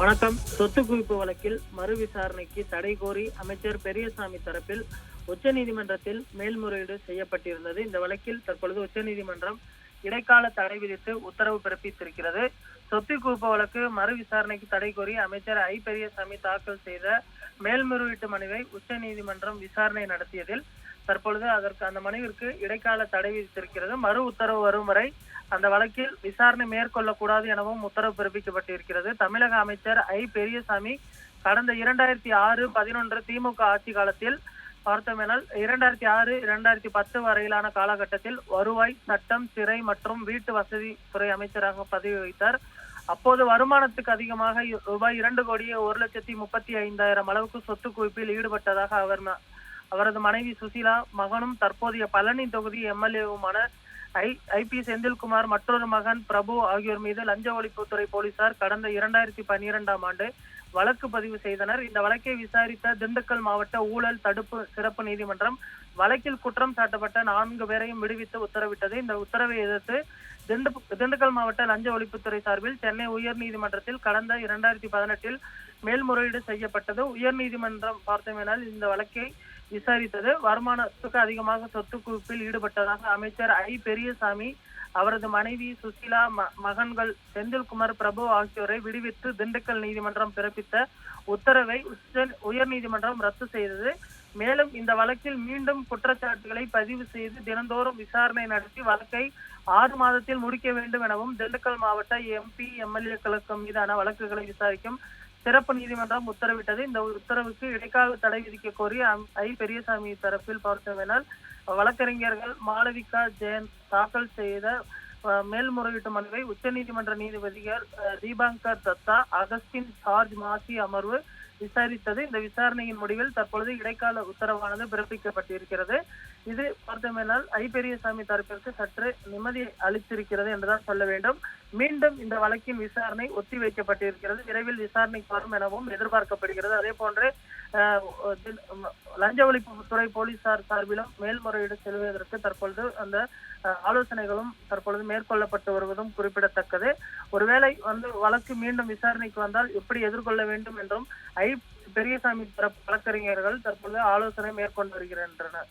வணக்கம். சொத்து குவிப்பு வழக்கில் மறு விசாரணைக்கு தடை கோரி அமைச்சர் பெரியசாமி தரப்பில் உச்சநீதிமன்றத்தில் மேல்முறையீடு செய்யப்பட்டிருந்தது. இந்த வழக்கில் தற்பொழுது உச்சநீதிமன்றம் இடைக்கால தடை விதித்து உத்தரவு பிறப்பித்திருக்கிறது. சொத்து குவிப்பு வழக்கு மறு விசாரணைக்கு தடை கோரி அமைச்சர் ஐ பெரியசாமி தாக்கல் செய்த மேல்முறையீட்டு மனுவை உச்சநீதிமன்றம் விசாரணை நடத்தியதில் தற்பொழுது அதற்கு அந்த மனுவிற்கு இடைக்கால தடை விதித்திருக்கிறது. மறு உத்தரவு வரும் வரை அந்த வழக்கில் விசாரணை மேற்கொள்ளக்கூடாது எனவும் உத்தரவு பிறப்பிக்கப்பட்டிருக்கிறது. தமிழக அமைச்சர் ஐ. பெரியசாமி கடந்த இரண்டாயிரத்தி ஆறு பதினொன்று திமுக ஆட்சி காலத்தில் பார்த்தோமெனால் இரண்டாயிரத்தி ஆறு இரண்டாயிரத்தி பத்து வரையிலான காலகட்டத்தில் வருவாய் சட்டம் சிறை மற்றும் வீட்டு வசதி துறை அமைச்சராக பதவி வகித்தார். அப்போது வருமானத்துக்கு அதிகமாக ரூபாய் இரண்டு கோடியே ஒரு லட்சத்தி முப்பத்தி ஐந்தாயிரம் அளவுக்கு சொத்து குவிப்பில் ஈடுபட்டதாக அவர் அவரது மனைவி சுசீலா மகனும் தற்போதைய பழனி தொகுதி எம்எல்ஏவுமான ஐ ஐபி செந்தில்குமார் மற்றொரு மகன் பிரபு ஆகியோர் மீது லஞ்ச ஒழிப்புத்துறை போலீசார் கடந்த இரண்டாயிரத்தி பன்னிரெண்டாம் ஆண்டு வழக்கு பதிவு செய்தனர். இந்த வழக்கை விசாரித்த திண்டுக்கல் மாவட்ட ஊழல் தடுப்பு சிறப்பு நீதிமன்றம் வழக்கில் குற்றம் சாட்டப்பட்ட நான்கு பேரையும் விடுவித்து உத்தரவிட்டது. இந்த உத்தரவை எதிர்த்து திண்டு திண்டுக்கல் மாவட்ட லஞ்ச ஒழிப்புத்துறை சார்பில் சென்னை உயர்நீதிமன்றத்தில் கடந்த இரண்டாயிரத்தி பதினெட்டில் மேல்முறையீடு செய்யப்பட்டது. உயர்நீதிமன்றம் பார்த்தமேனால் இந்த வழக்கை விசாரித்தது. வருமானத்துக்கு அதிகமாக சொத்து குவிப்பில் ஈடுபட்டதாக அமைச்சர் ஐ. பெரியசாமி அவரது மனைவி சுசிலா ம- மகன்கள் செந்தில்குமார் பிரபு ஆகியோரை விடுவித்து திண்டுக்கல் நீதிமன்றம் பிறப்பித்த உத்தரவை உச்ச உயர்நீதிமன்றம் ரத்து செய்தது. மேலும் இந்த வழக்கில் மீண்டும் குற்றச்சாட்டுகளை பதிவு செய்து தினந்தோறும் விசாரணை நடத்தி வழக்கை ஆறு மாதத்தில் முடிக்க வேண்டும் எனவும் திண்டுக்கல் மாவட்ட எம்பி எம்எல்ஏக்களுக்கு மீதான வழக்குகளை விசாரிக்கும் சிறப்பு நீதிமன்றம் உத்தரவிட்டது. இந்த உத்தரவுக்கு இடைக்கால தடை விதிக்க கோரி அம்- ஐ பெரியசாமி தரப்பில் பார்த்தவனால் வழக்கறிஞர்கள் மாளவிகா ஜெயன் தாக்கல் செய்த மேல்முறையீட்டு மனுவை உச்சநீதிமன்ற நீதிபதிகள் தீபாங்கர் தத்தா அகஸ்டின் சார்ஜ் மாசி அமர்வு விசாரித்தது. இந்த விசாரணையின் முடிவில் தற்பொழுது இடைக்கால உத்தரவானது பிறப்பிக்கப்பட்டிருக்கிறது. இது பார்த்தோமேனால் ஐ பெரியசாமி தரப்பிற்கு சற்று நிம்மதி அளித்திருக்கிறது என்றுதான் சொல்ல வேண்டும். மீண்டும் இந்த வழக்கின் விசாரணை ஒத்தி வைக்கப்பட்டிருக்கிறது. விரைவில் விசாரணைக்கு வரும் எனவும் எதிர்பார்க்கப்படுகிறது. அதே போன்று லஞ்ச ஒழிப்புத்துறை போலீசார் சார்பிலும் மேல்முறையீடு செல்வதற்கு தற்பொழுது அந்த அஹ், ஆலோசனைகளும் தற்பொழுது மேற்கொள்ளப்பட்டு வருவதும் குறிப்பிடத்தக்கது. ஒருவேளை வந்து வழக்கு மீண்டும் விசாரணைக்கு வந்தால் எப்படி எதிர்கொள்ள வேண்டும் என்றும் ஐ பெரியசாமி தரப்பு வழக்கறிஞர்கள் தற்பொழுது ஆலோசனை மேற்கொண்டு வருகின்றனர்.